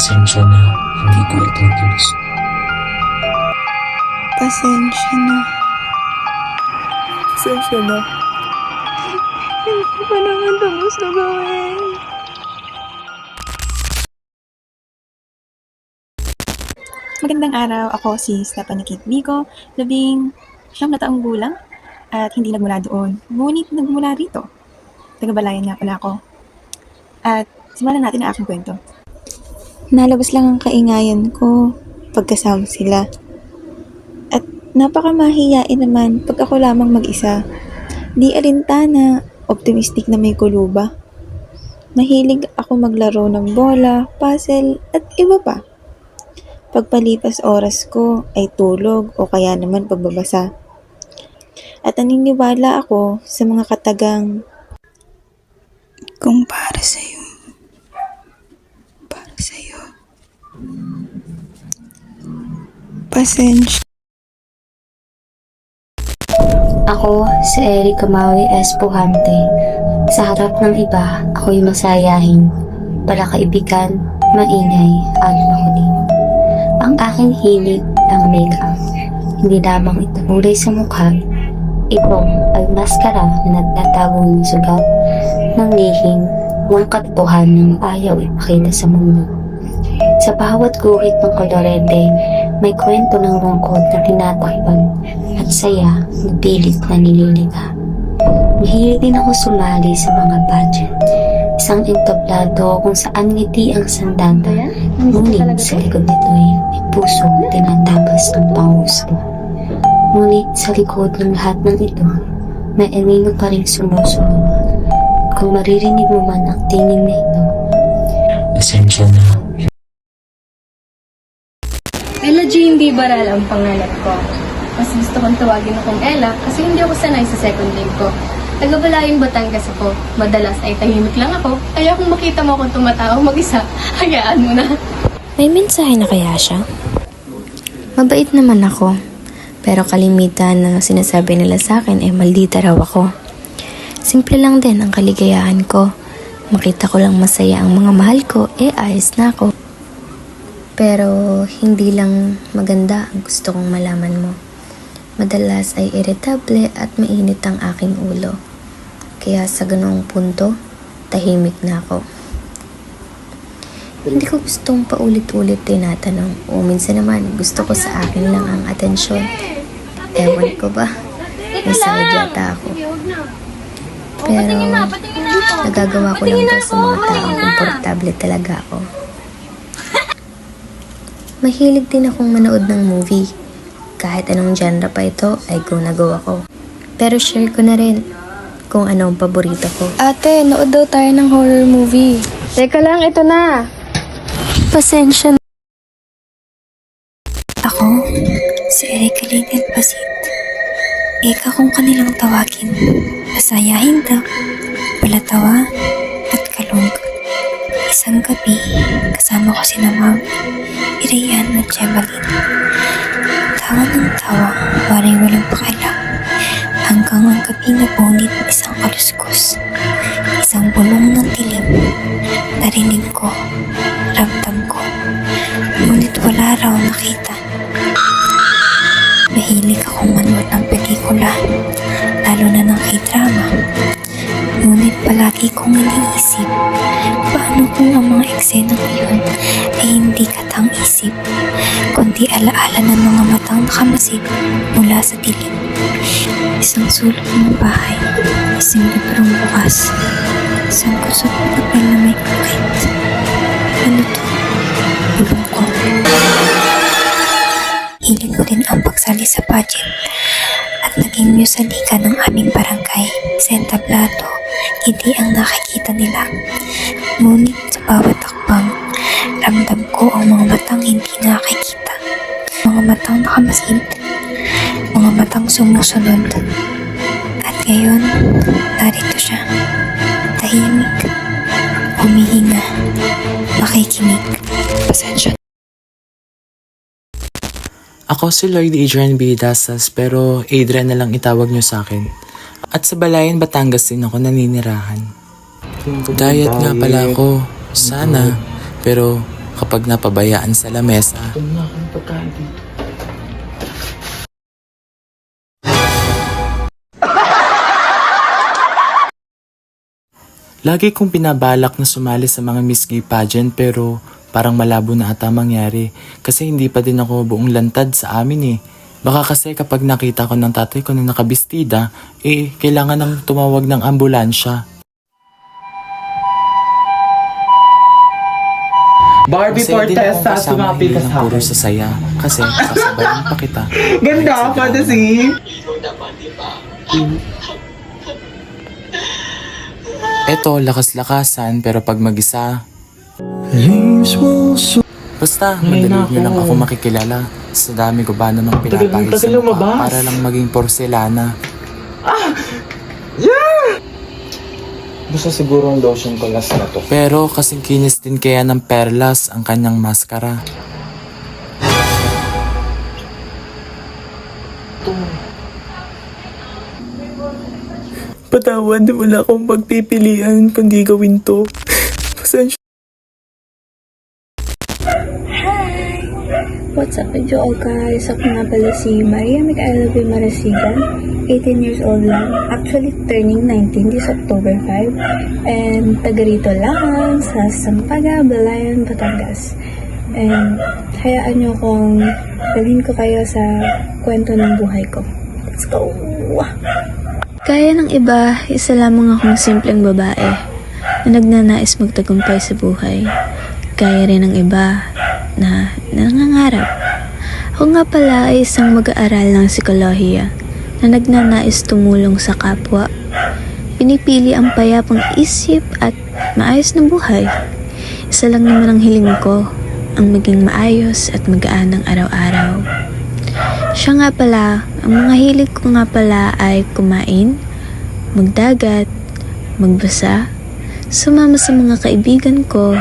Pasensya na, hindi ko ito gusto. Pasensya na. Pasensya na. Hindi pa naman tapos na gawin. Magandang araw. Ako si Stephanie Kate Vico, labing siyam na taong gulang at hindi nagmula doon. Ngunit nagmula rito. Tagabalayan nga pala ako. At simulan natin ang aking kwento. Nalabas lang ang kaingayan ko pagkasama sila. At napakamahiyain naman pag ako lamang mag-isa. Di alintana, optimistic na may kuluba. Mahilig ako maglaro ng bola, puzzle, at iba pa. Pagpalipas oras ko ay tulog o kaya naman pagbabasa. At naniniwala ako sa mga katagang kung para sa'yo, para sa'yo. Pasensya. Ako si Eric Maui Espuhante. Sa harap ng iba, ako'y masayahin, palakaibigan, maingay, at mahuling. Ang aking hilig ang make-up. Hindi lamang ito kulay sa mukha, ito ay maskara na nagtatago ng sugat ng lihim ng katotohanan ng ayaw ipakita sa mundo. Sa bawat guhit ng kolorete, may kwento ng lungkot na tinatakpan at saya na pilit na nililiga. Mahilig din ako sumali sa mga pageant. Isang entablado kung saan ngiti ang sandata, ngunit sa likod nito'y may pusong tinatabas ng pangusga. Ngunit sa likod ng lahat ng ito, may anino pa rin sumusunod. Kung maririnig mo man ang tingin na ito, Pasensya na, Baral ang pangalan ko. Mas gusto kong tawagin akong Ella kasi hindi ako sanay sa second name ko. Tagabalayong Batangas ako. Madalas ay tahimik lang ako. Kaya kung makita mo akong tumatawa mag-isa, hayaan mo na. May mensahe na kaya siya? Mabait naman ako. Pero kalimitan na sinasabi nila sa akin ay maldita raw ako. Simple lang din ang kaligayahan ko. Makita ko lang masaya ang mga mahal ko, eh ayos na ako. Pero hindi lang maganda ang gusto kong malaman mo. Madalas ay irritable at mainit ang aking ulo. Kaya sa ganoong punto, tahimik na ako. Hindi ko gustong paulit-ulit tinatanong o minsan naman gusto ko sa akin lang ang atensyon. Ewan ko ba? Nasayad yata ako. Pero nagagawa ko lang daw sa mga taong komportable talaga ako. Mahilig din akong manood ng movie. Kahit anong genre pa ito ay go na go ako. Pero share ko na rin kung ano ang paborito ko. Ate, nood daw tayo ng horror movie. Teka lang, ito na. Pasensya na. Ako, si Erika Lynette Basit. Ika kung kanilang tawagin. Masayahin daw, palatawa, at kalong. Isang gabi, kasama ko si Ma'am, Irian at Gemaline. Tawa ng tawa, waray walang pakialam. Hanggang ang gabi na bunit ng isang kaluskos. Isang bulong ng dilim. Narinig ko, ramdam ko. Ngunit wala raw nakita. Mahilig akong manood ng pelikula, lalo na ng k-drama. Ngunit palagi kong iniisip, paano kung ang mga eksena isip, kundi alaala ng mga matang nakamasid mula sa dilim. Isang sulok ng bahay, isang librong bukas, isang kusot na papel na may kakit. Ano to? Bulong ko. Hilig ko din ang pagsali sa pageant at naging musalika ng aming barangay sa entablado. Hindi ang nakikita nila. Ngunit sa bawat akbang, ramdam ko ang mga matang hindi nakikita. Mga matang nakamasid. Mga matang sumusunod. At ngayon, narito siya. Tahimik. Humihinga. Makikinig. Pasensya Ako si Lloyd Adrian B. Dasas pero Adrian na lang itawag niyo sa akin. At sa Balayan, Batangas din ako naninirahan. Diet nga pala ako. Sana. Pero kapag napabayaan sa lamesa. Lagi kong binabalak na sumali sa mga Miss Gay pageant pero parang malabo na ata mangyari kasi hindi pa din ako buong lantad sa amin eh. Baka kasi kapag nakita ko ng tatay ko na nakabistida, eh kailangan nang tumawag ng ambulansya. Barbie Kasi hindi na Fortesa, kasama sumapi ka ng sa puro akin. sa saya kasi sasabayin pa kita. Ganda, Kahit sa fantasy. Eto, lakas-lakasan pero pag mag-isa, Basta, madali nako. niyo lang ako makikilala. Sa dami ko ba namang Tagal- tagal mukha lumabas. para lang maging porselana. Gusto siguro ang lotion ko last na to. Pero kasing kinis din kaya ng perlas ang kanyang maskara. Patawad, wala akong pagpipilian kundi gawin to. Pasensya. What's up with you all guys? Ako nga pala si Maria Micaela. Marasigan. 18 years old lang. Actually, turning 19 this October 5. And taga rito lang sa Sampaga, Balayan, Batangas. And hayaan nyo kung dalhin ko kayo sa kwento ng buhay ko. Let's go! Gaya ng iba, isa lamang akong simpleng babae na nagnanais magtagumpay sa buhay. Gaya rin ng iba na nangangarap. Ako nga pala ay isang mag-aaral ng psikolohiya na nagnanais tumulong sa kapwa. Pinipili ang payapang isip at maayos na buhay. Isa lang naman ang hiling ko, ang maging maayos at magaan ng araw-araw. Siya nga pala, ang mga hilig ko nga pala ay kumain, magdagat, magbasa, sumama sa mga kaibigan ko,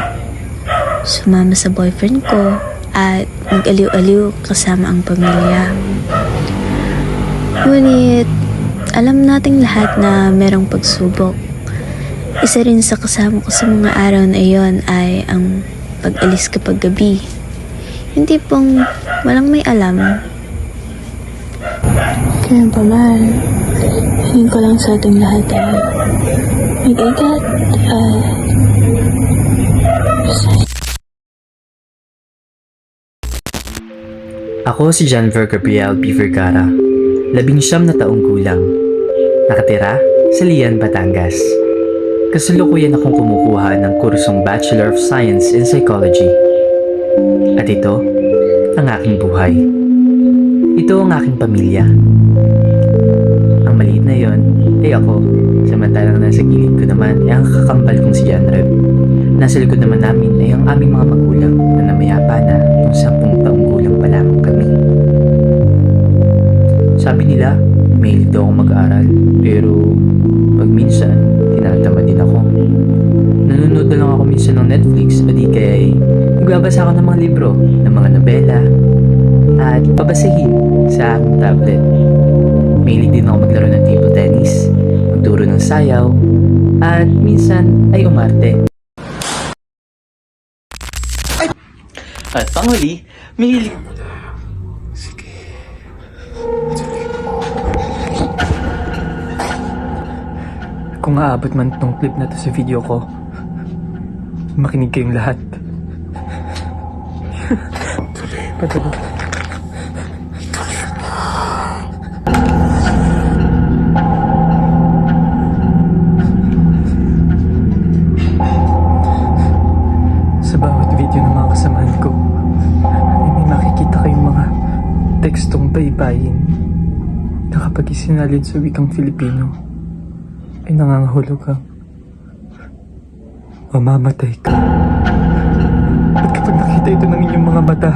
sumama sa boyfriend ko, at mag-aliw-aliw kasama ang pamilya. Ngunit, alam nating lahat na merong pagsubok. Isa rin sa kasama ko sa mga araw na iyon ay ang pag-alis kapag gabi. Hindi pong walang may alam kaya paman, hingin ko lang sa ating lahat ay mag-ingat at Ako si Janver Gabriel P. Vergara, labing siyam na taong gulang. Nakatira sa Lian, Batangas. Kasalukuyan akong kumukuha ng kursong Bachelor of Science in Psychology. At ito, ang aking buhay. Ito ang aking pamilya. Ang maliit na yon ay ako, samantalang nasa gilid ko naman ay ang kakambal kong si Janrev. Nasa likod naman namin ay ang aming mga magulang na namayapa na kung sampung taong Sabi nila, mahilig daw ako mag-aral, pero pag minsan, tinatama din ako. Nanonood na lang ako minsan ng Netflix o di kaya ay nagbabasa ako ng mga libro, ng mga nobela, at pabasahin sa aking tablet. Mahilig din ako maglaro ng table tennis, magturo ng sayaw, at minsan ay umarte. At panghuli, mahilig... Kung aabot man tong clip na to sa video ko, makinig kayong lahat. Patuloy. Sa video ng mga ko, ay may makikita kayong mga tekstong baybayin na kapag isinalin sa wikang Filipino, ay nangangahulog kang mamamatay ka. At kapag nakita ito ng inyong mga mata,